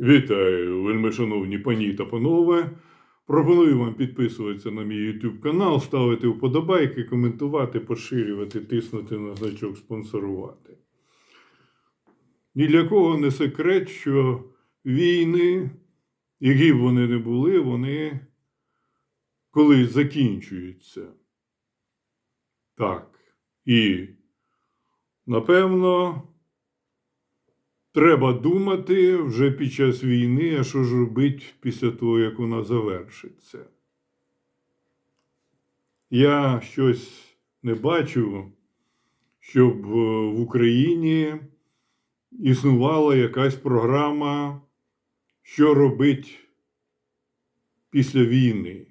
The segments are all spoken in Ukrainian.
Вітаю, вельмишановні пані та панове. Пропоную вам підписуватися на мій YouTube канал, ставити вподобайки, коментувати, поширювати, тиснути на значок спонсорувати. Ні для кого не секрет, що війни, які б вони не були, вони колись закінчуються. Так. І напевно. Треба думати вже під час війни, а що ж робити після того, як вона завершиться. Я щось не бачу, щоб е, в Україні існувала якась програма, що робити після війни.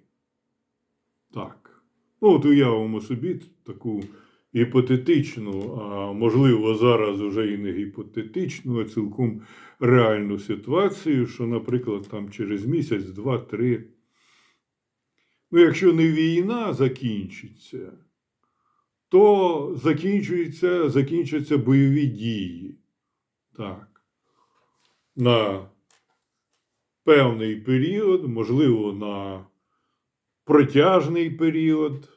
Так. Ну, от уявимо собі таку гіпотетичну, а можливо, зараз вже і не гіпотетичну, а цілком реальну ситуацію, що, наприклад, там через місяць, два, три. Ну, якщо не війна закінчиться, то закінчується, закінчаться бойові дії. Так. На певний період, можливо, на протяжний період.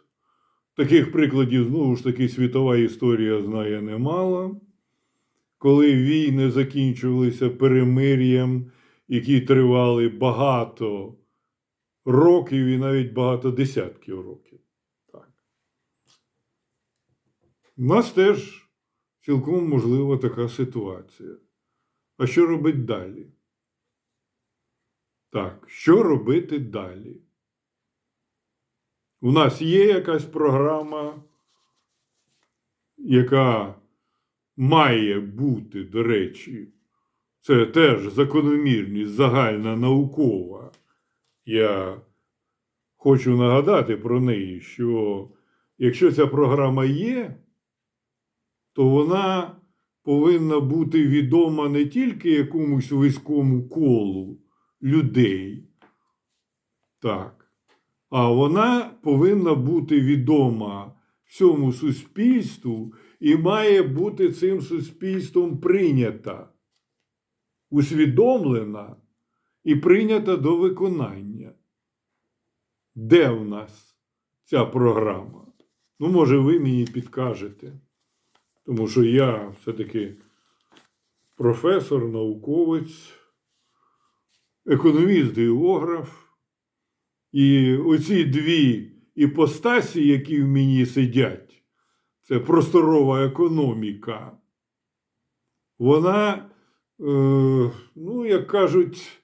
Таких прикладів, знову ж таки, світова історія знає немало, коли війни закінчувалися перемир'ям, які тривали багато років і навіть багато десятків років. Так. У нас теж цілком можлива така ситуація. А що робити далі? Так, що робити далі? У нас є якась програма, яка має бути, до речі, це теж закономірність загальна наукова. Я хочу нагадати про неї, що якщо ця програма є, то вона повинна бути відома не тільки якомусь вузькому колу людей. Так а вона повинна бути відома всьому суспільству і має бути цим суспільством прийнята, усвідомлена і прийнята до виконання. Де в нас ця програма? Ну, може, ви мені підкажете, тому що я все-таки професор, науковець, економіст, географ. І оці дві іпостасі, які в мені сидять, це просторова економіка, вона, е, ну, як кажуть,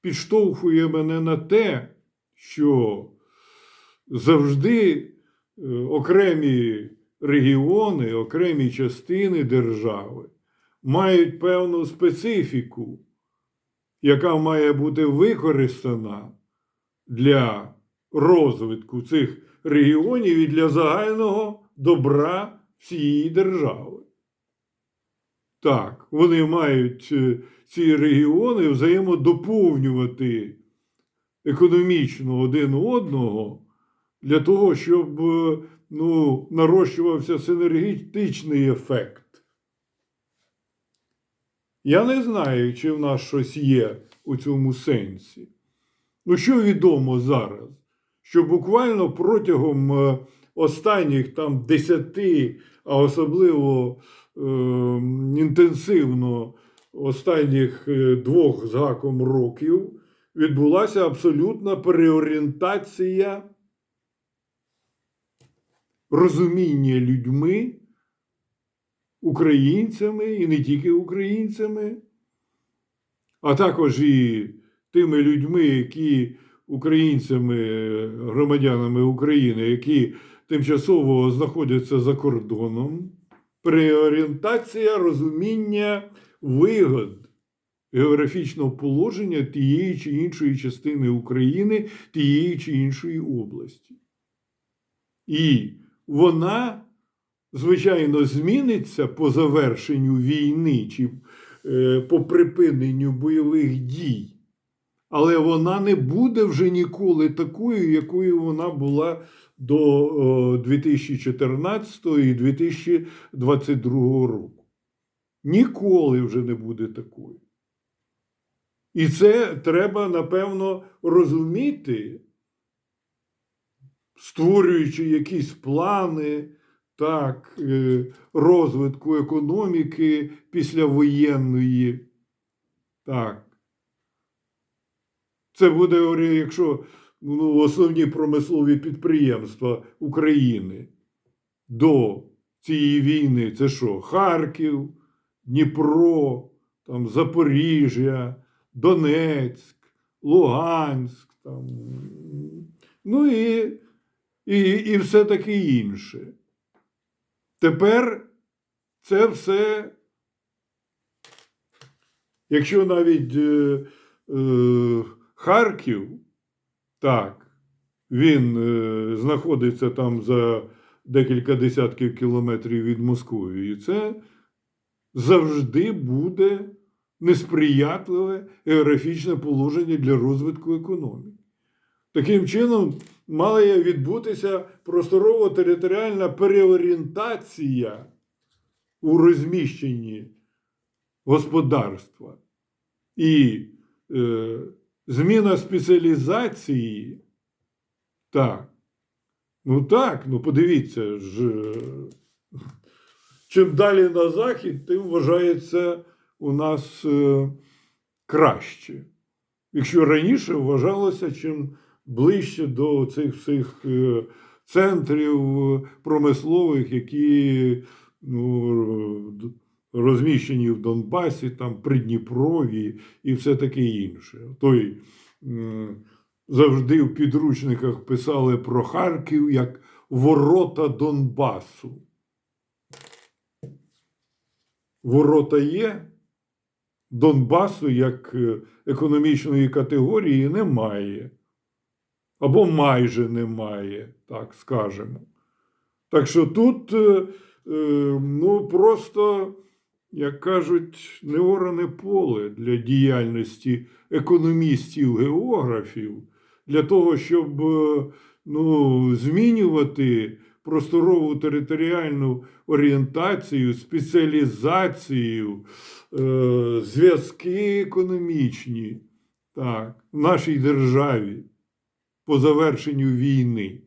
підштовхує мене на те, що завжди е, окремі регіони, окремі частини держави мають певну специфіку, яка має бути використана для розвитку цих регіонів і для загального добра всієї держави. Так, вони мають е, ці регіони взаємодоповнювати економічно один одного для того, щоб е, ну, нарощувався синергетичний ефект. Я не знаю, чи в нас щось є у цьому сенсі. Ну, що відомо зараз? Що буквально протягом е, останніх там десяти, а особливо е, інтенсивно останніх е, двох з гаком років відбулася абсолютна переорієнтація розуміння людьми, українцями і не тільки українцями, а також і тими людьми, які українцями, громадянами України, які тимчасово знаходяться за кордоном, переорієнтація розуміння вигод географічного положення тієї чи іншої частини України, тієї чи іншої області. І вона, звичайно, зміниться по завершенню війни чи е, по припиненню бойових дій але вона не буде вже ніколи такою, якою вона була до 2014 і 2022 року. Ніколи вже не буде такою. І це треба, напевно, розуміти, створюючи якісь плани так, е, розвитку економіки післявоєнної. Так. Це буде, якщо ну, основні промислові підприємства України до цієї війни це що? Харків, Дніпро, там, Запоріжжя, Донецьк, Луганськ, там, ну і, і, і все таке інше. Тепер це все, якщо навіть е, е, Харків, так, він е, знаходиться там за декілька десятків кілометрів від Москви, і це завжди буде несприятливе географічне положення для розвитку економіки. Таким чином, мала відбутися просторово-територіальна переорієнтація у розміщенні господарства. І е, зміна спеціалізації. Так. Ну так, ну подивіться ж. е, Чим далі на захід, тим вважається у нас е, краще. Якщо раніше вважалося, чим ближче до цих всіх е, центрів промислових, які ну, розміщені в Донбасі, там, Придніпрові і все таке інше. Той завжди в підручниках писали про Харків як ворота Донбасу. Ворота є, Донбасу як е, економічної категорії немає. Або майже немає, так скажемо. Так що тут, е, е, ну, просто, як кажуть, неоране поле для діяльності економістів, географів, для того, щоб е, ну, змінювати просторову територіальну орієнтацію, спеціалізацію, е, зв'язки економічні так, в нашій державі по завершенню війни.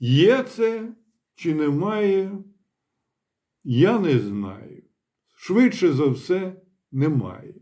Є це чи немає, я не знаю. Швидше за все, немає.